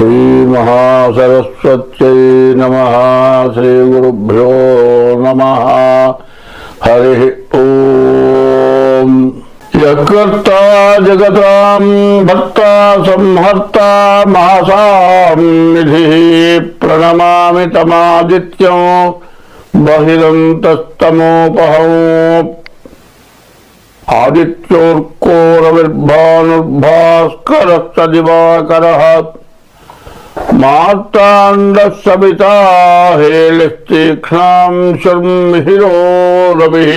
శ్రీమహాసరస్వత్యై నమ శ్రీగురుభ్యో నమ. హరి ఓం. యకర్త జగతాం భక్త సంహర్త మహాసాం నిధి ప్రణమామి తమాదిత్యం బహిరంతస్తమోపహం. ఆదిత్యోర్కోరవిర్భానుర్భాస్కరశ్చ దివాకరः. మార్తాండసవితా హేళిస్తీక్ష్ణాం శర్మిహిరో రవిः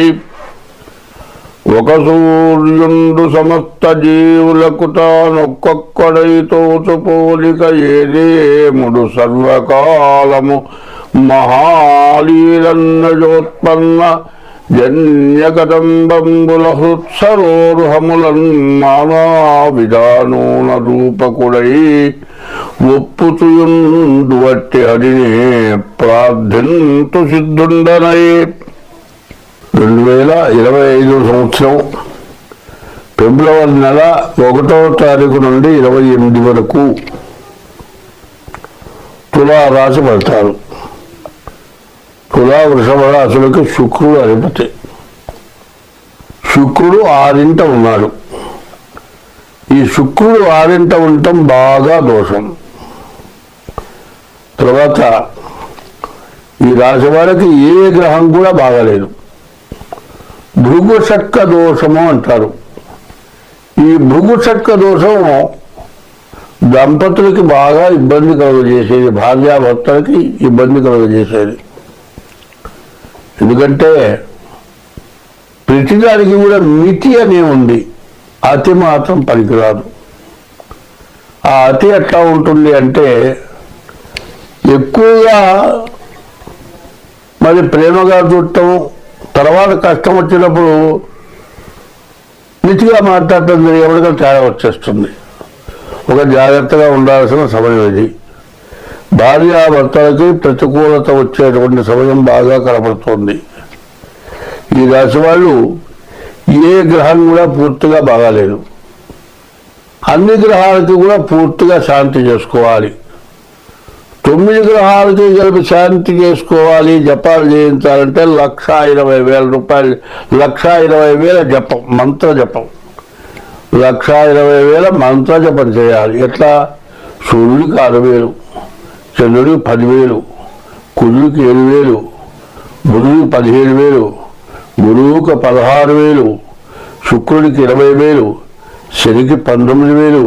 ఒక సూర్యుండు సమస్త జీవులకు తానొక్కొక్కడైతోచు పోలిక ఏదేముడు సర్వకాలము మహాలీలన్నజోత్పన్న జన్యకదంబంబుల హృత్సరోరుహములన్ నానా విధానూన రూపకుడై ఒప్పుచుయుండు వట్టి హరిని ప్రార్థింతు సిద్ధుండనై. రెండు వేల ఇరవై ఐదు సంవత్సరం ఫిబ్రవరి నెల ఒకటవ తారీఖు నుండి ఇరవై ఎనిమిది వరకు తులారాశి పడతారు తులా వృషభ రాశులకి శుక్రుడు అధిపతి. శుక్రుడు ఆరింట ఉన్నాడు. ఈ శుక్రుడు ఆరింట ఉండటం బాగా దోషం. తర్వాత ఈ రాశి వారికి ఏ గ్రహం కూడా బాగాలేదు. భృగుశక్క దోషము అంటారు. ఈ భృగుశక్క దోషం దంపతులకి బాగా ఇబ్బంది కలుగజేసేది భార్యాభర్తలకి ఇబ్బంది కలుగజేసేది. ఎందుకంటే ప్రతిదానికి కూడా మితి అనే ఉంది. అతి మాత్రం పనికిరాదు. ఆ అతి ఎట్లా ఉంటుంది అంటే ఎక్కువగా మరి ప్రేమగా చూడటం తర్వాత కష్టం వచ్చినప్పుడు మితిగా మాట్లాడటం ఎవరికైనా తేడా వచ్చేస్తుంది. ఒక జాగ్రత్తగా ఉండాల్సిన సమయం ఇది. భార్యాభర్తలకి ప్రతికూలత వచ్చేటువంటి సమయం బాగా కనపడుతోంది. ఈ రాశి వాళ్ళు ఏ గ్రహం కూడా పూర్తిగా బాగాలేదు. అన్ని గ్రహాలకి కూడా పూర్తిగా శాంతి చేసుకోవాలి. తొమ్మిది గ్రహాలకి కలిపి శాంతి చేసుకోవాలి జపాలు చేయించాలంటే లక్ష ఇరవై వేల రూపాయలు లక్ష ఇరవై వేల జపం మంత్ర జపం. లక్ష ఇరవై వేల మంత్ర జపం చేయాలి. ఎట్లా? సూర్యుడికి ఆరు వేలు. చంద్రుడికి పదివేలు కుజుడికి ఏడు వేలు బుధుడికి పదిహేడు వేలు గురువుకి పదహారు వేలు శుక్రుడికి ఇరవై వేలు శనికి పంతొమ్మిది వేలు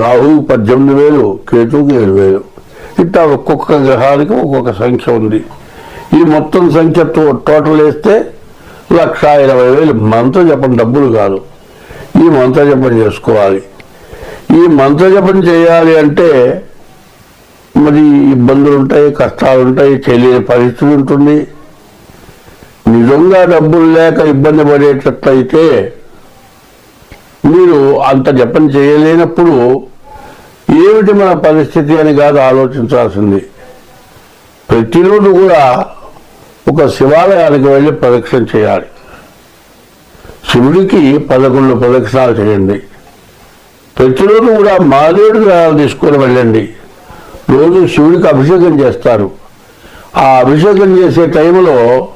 రాహువుకి పద్దెనిమిది వేలు కేతువుకి ఏడు వేలు ఇట్లా ఒక్కొక్క గ్రహానికి ఒక్కొక్క సంఖ్య ఉంది. ఈ మొత్తం సంఖ్య టోటల్ వేస్తే లక్ష ఇరవై వేలు మంత్ర జపం డబ్బులు కాదు. ఈ మంత్ర జపం చేసుకోవాలి. ఈ మంత్ర జపం చేయాలి అంటే మరి ఇబ్బందులు ఉంటాయి కష్టాలు ఉంటాయి తెలియని పరిస్థితి ఉంటుంది. నిజంగా డబ్బులు లేక ఇబ్బంది పడేటట్లయితే మీరు అంత జపం చేయలేనప్పుడు ఏమిటి మన పరిస్థితి అని కాదు ఆలోచించాల్సింది. ప్రతిరోజు కూడా ఒక శివాలయానికి వెళ్ళి ప్రదక్షిణ చేయాలి. శివుడికి పదకొండు ప్రదక్షిణాలు చేయండి. ప్రతిరోజు కూడా మారేడు గ్రహాలు తీసుకొని వెళ్ళండి. రోజు శివుడికి అభిషేకం చేస్తారు. ఆ అభిషేకం చేసే టైంలో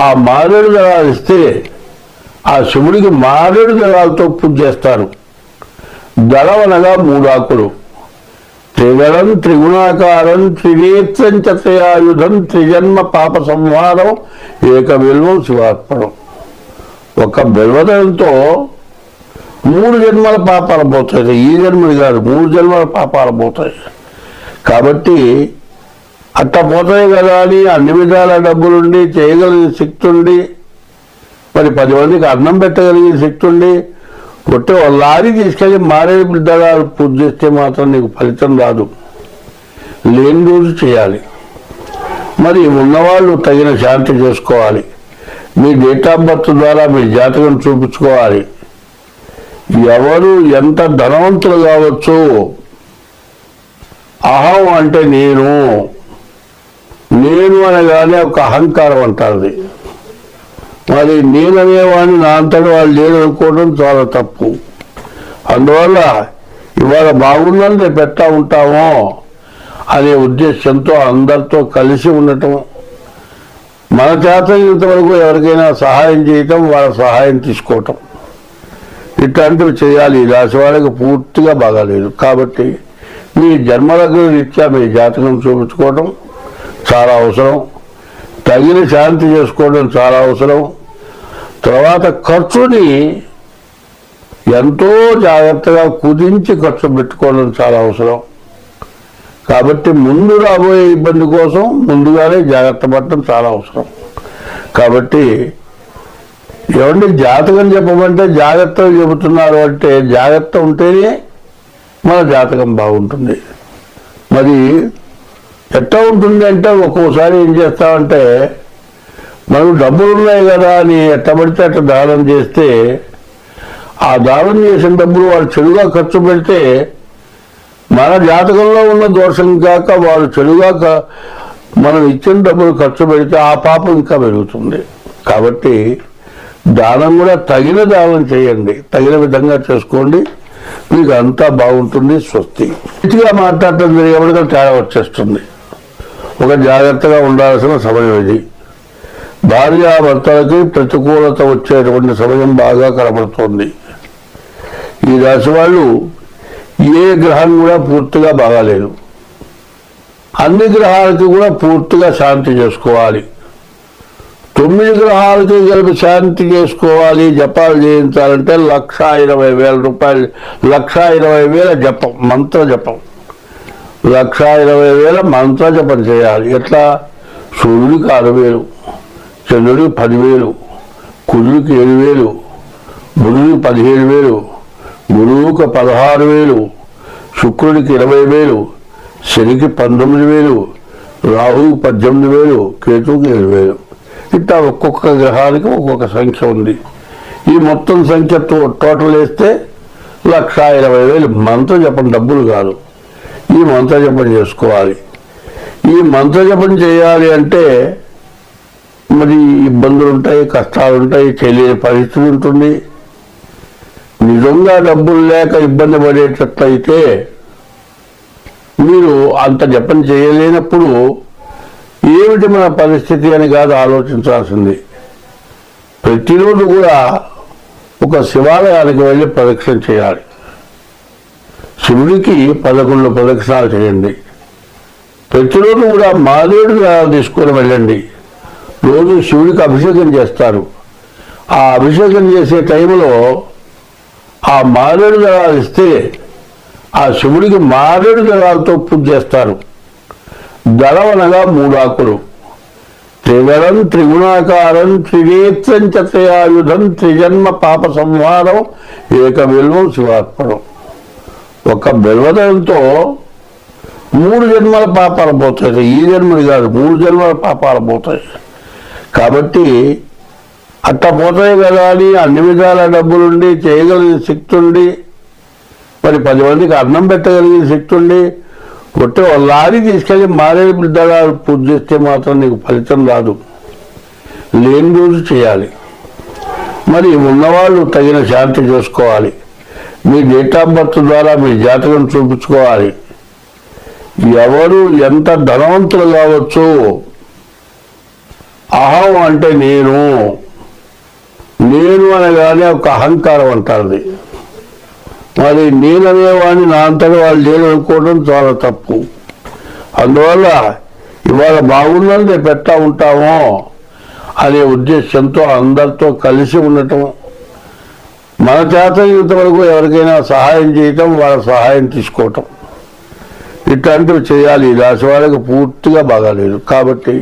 ఆ మారేడు దళాలు ఇస్తే ఆ శివుడికి మారేడు దళాలతో పూజ చేస్తారు. దళం అనగా మూడు ఆకులు త్రిగళం త్రిగుణాకారం త్రినేత్రం చతయాయుధం త్రిజన్మ పాప సంహారం ఏక బిల్వం శివార్పణం. ఒక బిల్వదళంతో మూడు జన్మల పాపాలు పోతాయి. ఈ జన్మలు కాదు మూడు జన్మల పాపాలు పోతాయి. కాబట్టి అట్ట పోతాయి కదా అని అన్ని విధాల డబ్బులుండి చేయగలిగిన శక్తి ఉండి మరి పది మందికి అన్నం పెట్టగలిగిన శక్తి ఉండి కొట్టే ఒక లారీ తీసుకెళ్ళి మారే దళాలు పూజ చేస్తే మాత్రం నీకు ఫలితం రాదు. లేని రోజు చేయాలి. మరి ఉన్నవాళ్ళు తగిన శాంతి చేసుకోవాలి. మీ డేట్ ఆఫ్ బర్త్ ద్వారా మీ జాతకం చూపించుకోవాలి. ఎవరు ఎంత ధనవంతులు కావచ్చు అహం అంటే నేను. నేను అనగానే ఒక అహంకారం అంటారు మరి నేననేవాడిని నా అంతటి వాళ్ళు లేరు అనుకోవడం చాలా తప్పు. అందువల్ల ఇవాళ బాగుందని రేపు ఎట్లా ఉంటామో అనే ఉద్దేశంతో అందరితో కలిసి ఉండటం. మన చేత ఇంతవరకు ఎవరికైనా సహాయం చేయటం వాళ్ళ సహాయం తీసుకోవటం. ఇట్లాంటివి చేయాలి. ఈ రాశి వాళ్ళకి పూర్తిగా బాగాలేదు. కాబట్టి మీ జన్మలగ్న రీత్యా మీ జాతకం చూపించుకోవడం చాలా అవసరం. తగిన శాంతి చేసుకోవడం చాలా అవసరం. తర్వాత ఖర్చుని ఎంతో జాగ్రత్తగా కుదించి ఖర్చు పెట్టుకోవడం చాలా అవసరం. కాబట్టి ముందు రాబోయే ఇబ్బంది కోసం ముందుగానే జాగ్రత్త పడటం చాలా అవసరం. కాబట్టి ఏమంటే జాతకం చెప్పమంటే జాగ్రత్తగా చెబుతున్నారు అంటే జాగ్రత్త ఉంటేనే మన జాతకం బాగుంటుంది. మరి ఎట్లా ఉంటుంది అంటే ఒక్కోసారి ఏం చేస్తామంటే మనకు డబ్బులు ఉన్నాయి కదా అని ఎట్ట పడితే అట్లా దానం చేస్తే ఆ దానం చేసిన డబ్బులు వాళ్ళు చెడుగా ఖర్చు పెడితే మన జాతకంలో ఉన్న దోషం కాక వాళ్ళు చెడుగా మనం ఇచ్చిన డబ్బులు ఖర్చు పెడితే ఆ పాపం ఇంకా పెరుగుతుంది. కాబట్టి దానం కూడా తగిన దానం చేయండి. తగిన విధంగా చేసుకోండి. మీకు అంతా బాగుంటుంది స్వస్తి. ఇటుగా మాట్లాడటం జరిగేప్పటికీ తేడా వచ్చేస్తుంది. ఒక జాగ్రత్తగా ఉండాల్సిన సమయం ఇది. భార్యాభర్తలకి ప్రతికూలత వచ్చేటువంటి సమయం బాగా కనబడుతోంది. ఈ రాశి వాళ్ళు ఏ గ్రహం కూడా పూర్తిగా బాగాలేదు. అన్ని గ్రహాలకి కూడా పూర్తిగా శాంతి చేసుకోవాలి. తొమ్మిది గ్రహాలకి కలిపి శాంతి చేసుకోవాలి జపాలు చేయించాలంటే లక్ష ఇరవై వేల రూపాయలు లక్ష ఇరవై వేల జపం మంత్ర జపం. లక్ష ఇరవై వేల మంత్ర జపం చేయాలి. ఎట్లా? సూర్యుడికి ఆరు వేలు చంద్రుడికి పదివేలు కుజుడికి ఏడు వేలు బుధుడికి పదిహేడు వేలు గురువుకు పదహారు వేలు శుక్రుడికి ఇరవై వేలు శనికి పంతొమ్మిది వేలు రాహువుకి పద్దెనిమిది వేలు కేతువుకి ఏడు వేలు. ఇట్లా ఒక్కొక్క గ్రహానికి ఒక్కొక్క సంఖ్య ఉంది. ఈ మొత్తం సంఖ్య టోటల్ వేస్తే లక్ష ఇరవై వేలు. మంత్ర జపం డబ్బులు కాదు. ఈ మంత్ర జపం చేసుకోవాలి. ఈ మంత్ర జపం చేయాలి అంటే మరి ఇబ్బందులు ఉంటాయి కష్టాలు ఉంటాయి తెలియని పరిస్థితి ఉంటుంది. నిజంగా డబ్బులు లేక ఇబ్బంది పడేటట్లయితే మీరు అంత జపం చేయలేనప్పుడు ఏమిటి మన పరిస్థితి అని కాదు ఆలోచించాల్సింది. ప్రతిరోజు కూడా ఒక శివాలయానికి వెళ్ళి ప్రదక్షిణ చేయాలి. శివుడికి పదకొండు ప్రదక్షిణాలు చేయండి. ప్రతిరోజు కూడా మాదేడు తీసుకొని వెళ్ళండి. రోజు శివుడికి అభిషేకం చేస్తారు. ఆ అభిషేకం చేసే టైంలో ఆ మారేడు దళాలు ఇస్తే ఆ శివుడికి మారేడు దళాలతో పూజ చేస్తారు. దళం మూడాకులు. మూడు ఆకులు త్రిగళం త్రిగుణాకారం త్రినేత్రం చతయాయుధం త్రిజన్మ పాప సంహారం ఏక బిల్వం శివార్పణం. ఒక బిల్వదంతో మూడు జన్మల పాపాలు పోతాయి ఈ జన్మలు కాదు మూడు జన్మల పాపాలు పోతాయి. కాబట్టి అట్ట పోతాయి కదా అని అన్ని విధాల డబ్బులుండి చేయగలిగిన శక్తి ఉండి మరి పది మందికి అన్నం పెట్టగలిగిన శక్తి ఉండి కొట్టే లారీ తీసుకెళ్ళి మారే బిడ్డగా పూజ చేస్తే మాత్రం నీకు ఫలితం రాదు. లేని రోజు చేయాలి. మరి ఉన్నవాళ్ళు తగిన శాంతి చేసుకోవాలి. మీ డేట్ ఆఫ్ బర్త్ ద్వారా మీ జాతకం చూపించుకోవాలి. ఎవరు ఎంత ధనవంతులు కావచ్చు? అహం అంటే నేను. నేను అనగానే ఒక అహంకారం అంటారు మరి నేననేవాడిని నా అంతటా వాళ్ళు లేను అనుకోవడం చాలా తప్పు. అందువల్ల ఇవాళ బాగున్నది రేపు ఎట్లా ఉంటామో అనే ఉద్దేశంతో అందరితో కలిసి ఉండటం. మన చేత ఇంతవరకు ఎవరికైనా సహాయం చేయటం వాళ్ళ సహాయం తీసుకోవటం. ఇట్లాంటివి చేయాలి. ఈ రాశి వాళ్ళకి పూర్తిగా బాగాలేదు కాబట్టి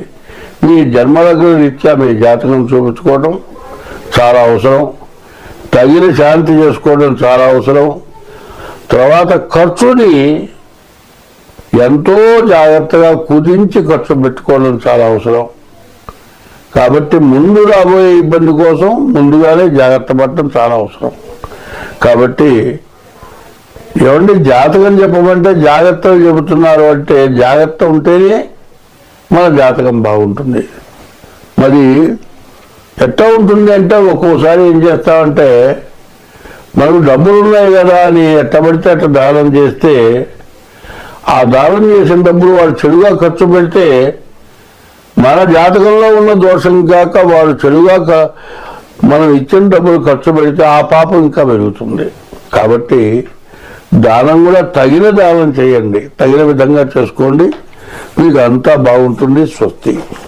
మీ జన్మలకు రీత్యా మీ జాతకం చూపించుకోవటం చాలా అవసరం. తగిన శాంతి చేసుకోవడం చాలా అవసరం. తర్వాత ఖర్చుని ఎంతో జాగ్రత్తగా కుదించి ఖర్చు పెట్టుకోవడం చాలా అవసరం. కాబట్టి ముందు రాబోయే ఇబ్బంది కోసం ముందుగానే జాగ్రత్త పడటం చాలా అవసరం. కాబట్టి ఏమండి జాతకం చెప్పమంటే జాగ్రత్తలు చెబుతున్నారు అంటే జాగ్రత్త ఉంటేనే మన జాతకం బాగుంటుంది. మరి ఎట్లా ఉంటుంది అంటే ఒక్కోసారి ఏం చేస్తామంటే మనకు డబ్బులు ఉన్నాయి కదా అని ఎట్టబడితే అట్ట దానం చేస్తే ఆ దానం చేసిన డబ్బులు వాడు చెడుగా ఖర్చు పెడితే మన జాతకంలో ఉన్న దోషం కాక వాడు చెడుగా మనం ఇచ్చిన డబ్బులు ఖర్చు పెడితే ఆ పాపం ఇంకా పెరుగుతుంది. కాబట్టి దానం కూడా తగిన దానం చేయండి. తగిన విధంగా చేసుకోండి. మీకు అంతా బాగుంటుంది. స్వస్తి.